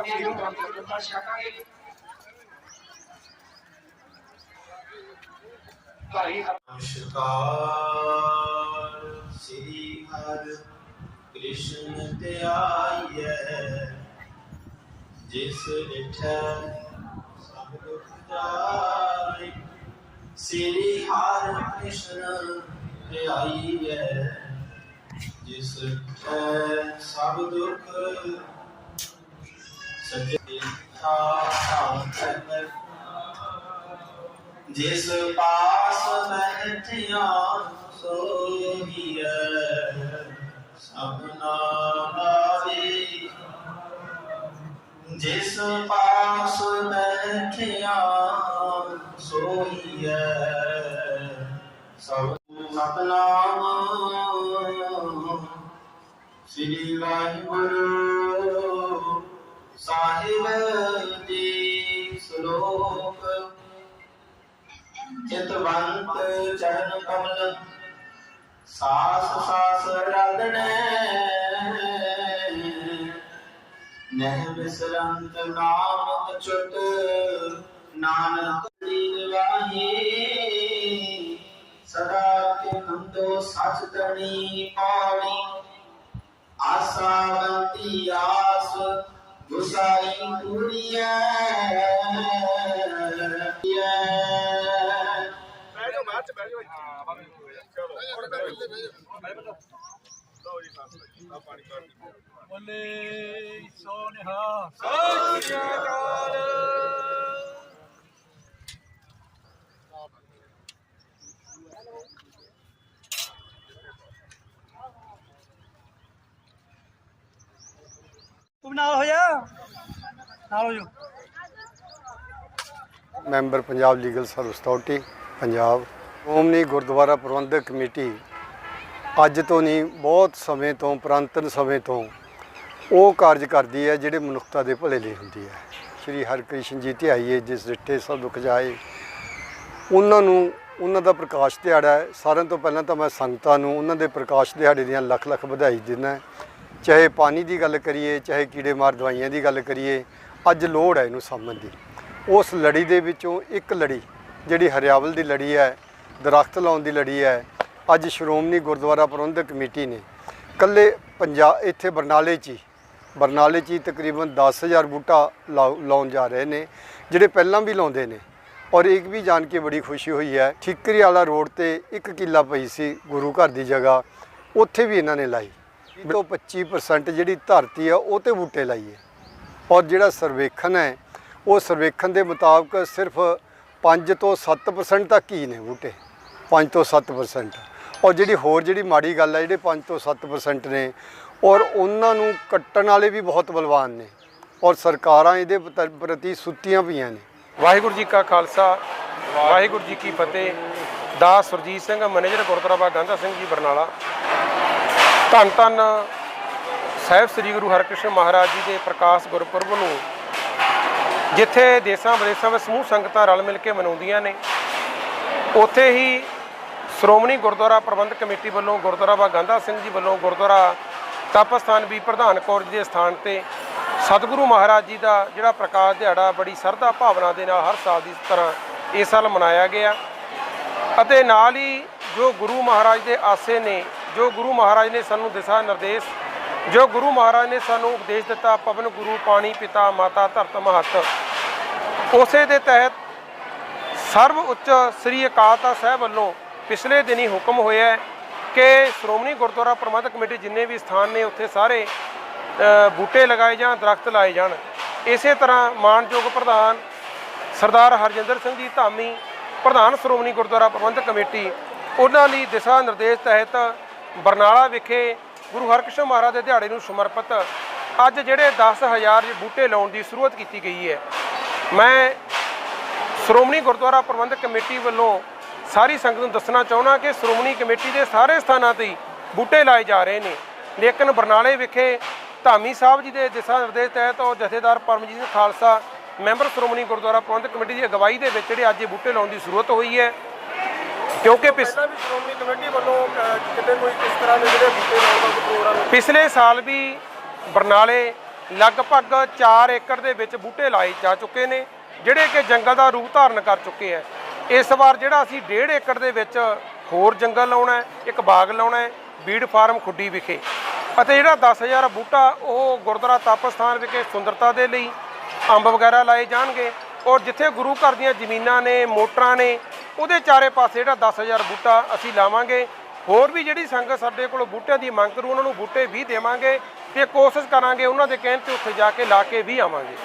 ਆਪਣੀ ਵੀਰੋ ਬੰਦ ਕਰ ਛਕਾਂਗੇ ਭਾਈ ਨਮਸਕਾਰ ਸ੍ਰੀ ਹਰਿ ਕ੍ਰਿਸ਼ਨ ਧਿਆਈਐ ਜਿਸ ਲਿਖੈ ਸਭ ਦੁਖ ਜਾਏ। ਸ੍ਰੀ ਹਰਿ ਕ੍ਰਿਸ਼ਨ ਧਿਆਈਐ ਜਿਸ ਲਿਖੈ ਸਭ ਦੁਖ ਸਜੇ ਥਾ ਜਿਸ ਪਾਸ ਬੈਠਿਆ ਸੋਹੀਐ ਸਭਨਾ ਲਾਵੇ ਜਿਸ ਪਾਸ ਬੈਠਿਆ ਸੋਹੀਐ ਸਭ ਸਤਨਾਮ ਸ੍ਰੀ ਵਾਹਿਗੁਰੂ ਸਾਹਿਬ ਜੀ ਸ਼ਲੋਕ। ਚਿਤਵੰਤ ਚਰਨ ਕਮਲ, ਸਾਸ ਸਾਸ ਰਲਣੇ ਨਹਿ ਬਿਸਰੰਤ ਨਾਮ ਅਚੁੱਟ, ਨਾਨਕ ਲੀਨ ਵਾਹੀ। ਸਦਾ ਕੇ ਨੰਦੋ ਸਚ ਤਣੀ ਪਾਣੀ, ਆਸਾ ਆਸ ਗੁਸਾਈ ਪੂਰੀਐ ਬੋਲੇ ਸੋਨਿਹਾ। ਸਤਿ ਸ੍ਰੀ ਅਕਾਲ। ਤੂੰ ਨਾਲ ਹੋ ਜਾ। ਨਾਲ ਹੋ ਜਾ। Member Punjab legal service authority, Punjab. Omni Gurdwara ਪ੍ਰਬੰਧਕ ਕਮੇਟੀ, ਅੱਜ ਤੋਂ ਨਹੀਂ, ਬਹੁਤ ਸਮੇਂ ਤੋਂ, ਪੁਰਾਤਨ ਸਮੇਂ ਤੋਂ ਉਹ ਕਾਰਜ ਕਰਦੀ ਹੈ, ਜਿਹੜੇ ਮਨੁੱਖਤਾ ਦੇ ਭਲੇ ਲਈ ਹੁੰਦੀ ਹੈ। ਸ਼੍ਰੀ ਹਰਿਕ੍ਰਿਸ਼ਨ ਜੀ ਧਿਆਈਏ, ਜਿਸ ਰਿੱਟੇ ਸਭ ਦੁੱਖ ਜਾਏ ਉਹਨਾਂ ਨੂੰ, ਉਹਨਾਂ ਦਾ ਪ੍ਰਕਾਸ਼ ਦਿਹਾੜਾ ਹੈ। ਸਾਰਿਆਂ ਤੋਂ ਪਹਿਲਾਂ ਤਾਂ ਮੈਂ ਸੰਗਤਾਂ ਨੂੰ ਉਹਨਾਂ ਦੇ ਪ੍ਰਕਾਸ਼ ਦਿਹਾੜੇ ਦੀਆਂ ਲੱਖ ਲੱਖ ਵਧਾਈ ਦਿੰਦਾ ਚਾਹੇ ਪਾਣੀ ਦੀ ਗੱਲ ਕਰੀਏ, ਚਾਹੇ ਕੀੜੇਮਾਰ ਦਵਾਈਆਂ ਦੀ ਗੱਲ ਕਰੀਏ, ਅੱਜ ਲੋੜ ਹੈ ਇਹਨੂੰ ਸਾਂਭਣ ਦੀ। ਉਸ ਲੜੀ ਦੇ ਵਿੱਚੋਂ ਇੱਕ ਲੜੀ, ਜਿਹੜੀ ਹਰਿਆਵਲ ਦੀ ਲੜੀ ਹੈ, ਦਰਖਤ ਲਾਉਣ ਦੀ ਲੜੀ ਹੈ, ਅੱਜ ਸ਼੍ਰੋਮਣੀ ਗੁਰਦੁਆਰਾ ਪ੍ਰਬੰਧਕ ਕਮੇਟੀ ਨੇ ਕੱਲੇ ਪੰਜਾਬ ਇੱਥੇ ਬਰਨਾਲੇ 'ਚ ਹੀ, ਬਰਨਾਲੇ 'ਚ ਹੀ ਤਕਰੀਬਨ 10000 ਬੂਟਾ ਲਾਉ- ਲਾਉਣ ਜਾ ਰਹੇ ਨੇ, ਜਿਹੜੇ ਪਹਿਲਾਂ ਵੀ ਲਾਉਂਦੇ ਨੇ। ਔਰ ਇੱਕ ਵੀ ਜਾਣ ਕੇ ਬੜੀ ਖੁਸ਼ੀ ਹੋਈ ਹੈ ਠਿਕਰੀ ਵਾਲਾ ਰੋਡ ਤੇ ਇੱਕ ਕਿੱਲਾ ਪਈ ਸੀ ਗੁਰੂ ਘਰ ਦੀ ਜਗ੍ਹਾ, ਉੱਥੇ ਵੀ ਇਹਨਾਂ ਨੇ ਲਾਈ। ਤੋਂ 25% ਜਿਹੜੀ ਧਰਤੀ ਆ, ਉਹ ਤੇ ਬੂਟੇ ਲਾਈਏ। ਔਰ ਜਿਹੜਾ ਸਰਵੇਖਣ ਹੈ, ਉਹ ਸਰਵੇਖਣ ਦੇ ਮੁਤਾਬਕ ਸਿਰਫ 5 ਤੋਂ 7% ਤੱਕ ਹੀ ਨੇ ਬੂਟੇ। 5 ਤੋਂ 7% ਔਰ ਜਿਹੜੀ ਹੋਰ ਜਿਹੜੀ ਮਾੜੀ ਗੱਲ ਹੈ ਜਿਹੜੇ 5 ਤੋਂ 7% ਨੇ, ਔਰ ਉਹਨਾਂ ਨੂੰ ਕੱਟਣ ਵਾਲੇ ਵੀ ਬਹੁਤ ਬਲਵਾਨ ਨੇ। ਔਰ ਸਰਕਾਰਾਂ ਇਹਦੇ ਪ੍ਰਤੀ ਸੁੱਤੀਆਂ ਪਈਆਂ ਨੇ। ਵਾਹਿਗੁਰੂ ਜੀ ਕਾ ਖਾਲਸਾ, ਵਾਹਿਗੁਰੂ ਜੀ ਕੀ ਫਤਿਹ। ਦਾਸ ਸੁਰਜੀਤ ਸਿੰਘ, ਮੈਨੇਜਰ ਗੁਰਦੁਆਰਾ ਬਾਬਾ ਗਾਂਧਾ ਸਿੰਘ ਜੀ ਬਰਨਾਲਾ। ਧੰਨ ਧੰਨ ਸਾਹਿਬ ਸ੍ਰੀ ਗੁਰੂ ਹਰਿਕ੍ਰਿਸ਼ਨ ਮਹਾਰਾਜ ਜੀ ਦੇ ਪ੍ਰਕਾਸ਼ ਗੁਰਪੁਰਬ ਨੂੰ, ਜਿੱਥੇ ਦੇਸਾਂ ਵਿਦੇਸਾਂ ਵਿੱਚ ਸਮੂਹ ਸੰਗਤਾਂ ਰਲ ਮਿਲ ਕੇ ਮਨਾਉਂਦੀਆਂ ਨੇ, ਉੱਥੇ ਹੀ ਸ਼੍ਰੋਮਣੀ ਗੁਰਦੁਆਰਾ ਪ੍ਰਬੰਧਕ ਕਮੇਟੀ ਵੱਲੋਂ ਗੁਰਦੁਆਰਾ ਬਾਬਾ ਗੰਧਾ ਸਿੰਘ ਜੀ ਵੱਲੋਂ ਗੁਰਦੁਆਰਾ ਤਪਸਥਾਨ ਵੀ ਪ੍ਰਧਾਨ ਕੌਰ ਜੀ ਦੇ ਸਥਾਨ ਤੇ ਸਤਿਗੁਰੂ ਮਹਾਰਾਜ ਜੀ ਦਾ ਜਿਹੜਾ ਪ੍ਰਕਾਸ਼ ਦਿਹਾੜਾ ਬੜੀ ਸਰਧਾ ਭਾਵਨਾ ਦੇ ਨਾਲ ਹਰ ਸਾਲ ਦੀ ਤਰ੍ਹਾਂ ਇਸ ਸਾਲ ਮਨਾਇਆ ਗਿਆ। ਅਤੇ ਨਾਲ ਹੀ ਜੋ ਗੁਰੂ ਮਹਾਰਾਜ ਦੇ ਆਸੇ ਨੇ ਜੋ ਗੁਰੂ ਮਹਾਰਾਜ ਨੇ ਸਾਨੂੰ ਦਿਸ਼ਾ ਨਿਰਦੇਸ਼, ਜੋ ਗੁਰੂ ਮਹਾਰਾਜ ਨੇ ਸਾਨੂੰ ਉਪਦੇਸ਼ ਦਿੱਤਾ, ਪਵਨ ਗੁਰੂ, ਪਾਣੀ, ਪਿਤਾ, ਮਾਤਾ, ਧਰਤ, ਮਹੱਤ। ਉਸੇ ਦੇ ਤਹਿਤ ਸਰਵ ਉੱਚ ਸ੍ਰੀ ਅਕਾਲ ਤਖਤ ਸਾਹਿਬ ਵੱਲੋਂ ਪਿਛਲੇ ਦਿਨੀ ਹੁਕਮ ਹੋਇਆ ਕਿ ਸ਼੍ਰੋਮਣੀ ਗੁਰਦੁਆਰਾ ਪ੍ਰਬੰਧਕ ਕਮੇਟੀ ਜਿੰਨੇ ਵੀ ਸਥਾਨ ਨੇ, ਉੱਥੇ ਸਾਰੇ ਬੂਟੇ ਲਗਾਏ ਜਾਣ, ਦਰਖਤ ਲਾਏ ਜਾਣ। ਇਸੇ ਤਰ੍ਹਾਂ ਮਾਨਯੋਗ ਪ੍ਰਧਾਨ ਸਰਦਾਰ ਹਰਜਿੰਦਰ ਸਿੰਘ ਜੀ ਧਾਮੀ, ਪ੍ਰਧਾਨ ਸ਼੍ਰੋਮਣੀ ਗੁਰਦੁਆਰਾ ਪ੍ਰਬੰਧਕ ਕਮੇਟੀ, ਉਹਨਾਂ ਲਈ ਦਿਸ਼ਾ ਨਿਰਦੇਸ਼ ਤਹਿਤ ਬਰਨਾਲਾ ਵਿਖੇ ਗੁਰੂ ਹਰਕ੍ਰਿਸ਼ਨ ਮਹਾਰਾਜ ਦੇ ਦਿਹਾੜੇ ਨੂੰ ਸਮਰਪਿਤ ਅੱਜ ਜਿਹੜੇ 10000 ਬੂਟੇ ਲਾਉਣ ਦੀ ਸ਼ੁਰੂਆਤ ਕੀਤੀ ਗਈ ਹੈ। ਮੈਂ ਸ਼੍ਰੋਮਣੀ ਗੁਰਦੁਆਰਾ ਪ੍ਰਬੰਧਕ ਕਮੇਟੀ ਵੱਲੋਂ ਸਾਰੀ ਸੰਗਤ ਨੂੰ ਦੱਸਣਾ ਚਾਹੁੰਦਾ ਕਿ ਸ਼੍ਰੋਮਣੀ ਕਮੇਟੀ ਦੇ ਸਾਰੇ ਸਥਾਨਾਂ ਤੇ ਬੂਟੇ ਲਾਏ ਜਾ ਰਹੇ ਨੇ। ਲੇਕਿਨ ਬਰਨਾਲੇ ਵਿਖੇ ਧਾਮੀ ਸਾਹਿਬ ਜੀ ਦੇ ਦਿਸ਼ਾ ਨਿਰਦੇਸ਼ ਤਹਿਤ ਉਹ ਜਥੇਦਾਰ ਪਰਮਜੀਤ ਸਿੰਘ ਖਾਲਸਾ, ਮੈਂਬਰ ਸ਼੍ਰੋਮਣੀ ਗੁਰਦੁਆਰਾ ਪ੍ਰਬੰਧਕ ਕਮੇਟੀ ਦੀ ਅਗਵਾਈ ਦੇ ਵਿੱਚ ਜਿਹੜੇ ਅੱਜ ਇਹ ਬੂਟੇ ਲਾਉਣ ਦੀ ਜ਼ਰੂਰਤ ਹੋਈ ਹੈ। ਕਿਉਂਕਿ ਪਿਛ ਵੀ ਸ਼੍ਰੋਮਣੀ ਕਮੇਟੀ ਵੱਲੋਂ ਕਿਤੇ ਕੋਈ ਕਿਸ ਤਰ੍ਹਾਂ ਦੇ ਜਿਹੜੇ ਬੂਟੇ ਲਾਉਣ ਦਾ ਪ੍ਰੋਗਰਾਮ ਪਿਛਲੇ ਸਾਲ ਵੀ ਬਰਨਾਲੇ ਲਗਭਗ 4 ਏਕੜ ਦੇ ਵਿੱਚ ਬੂਟੇ ਲਾਏ ਜਾ ਚੁੱਕੇ ਨੇ ਜਿਹੜੇ ਕਿ ਜੰਗਲ ਦਾ ਰੂਪ ਧਾਰਨ ਕਰ ਚੁੱਕੇ ਹੈ। ਇਸ ਵਾਰ ਜਿਹੜਾ ਅਸੀਂ 1.5 ਏਕੜ ਦੇ ਵਿੱਚ ਹੋਰ ਜੰਗਲ ਲਾਉਣਾ ਹੈ ਇੱਕ ਬਾਗ ਲਾਉਣਾ ਹੈ ਬੀੜ ਫਾਰਮ ਖੁੱਡੀ ਵਿਖੇ। ਅਤੇ ਜਿਹੜਾ 10000 ਬੂਟਾ ਉਹ ਗੁਰਦੁਆਰਾ ਤਪ ਸਥਾਨ ਵਿਖੇ ਸੁੰਦਰਤਾ ਦੇ ਲਈ ਅੰਬ ਵਗੈਰਾ ਲਾਏ ਜਾਣਗੇ। ਔਰ ਜਿੱਥੇ ਗੁਰੂ ਘਰ ਦੀਆਂ ਜ਼ਮੀਨਾਂ ਨੇ ਮੋਟਰਾਂ ਨੇ ਉਹਦੇ ਚਾਰੇ ਪਾਸੇ ਜਿਹੜਾ 10000 ਬੂਟਾ ਅਸੀਂ ਲਾਵਾਂਗੇ। ਹੋਰ ਵੀ ਜਿਹੜੀ ਸੰਗਤ ਸਾਡੇ ਕੋਲ ਬੂਟਿਆਂ ਦੀ ਮੰਗ ਕਰੂ, ਉਹਨਾਂ ਨੂੰ ਬੂਟੇ ਵੀ ਦੇਵਾਂਗੇ ਤੇ ਕੋਸ਼ਿਸ਼ ਕਰਾਂਗੇ ਉਹਨਾਂ ਦੇ ਕਹਿਣ ਤੇ ਉੱਥੇ ਜਾ ਕੇ ਲਾ ਕੇ ਵੀ ਆਵਾਂਗੇ।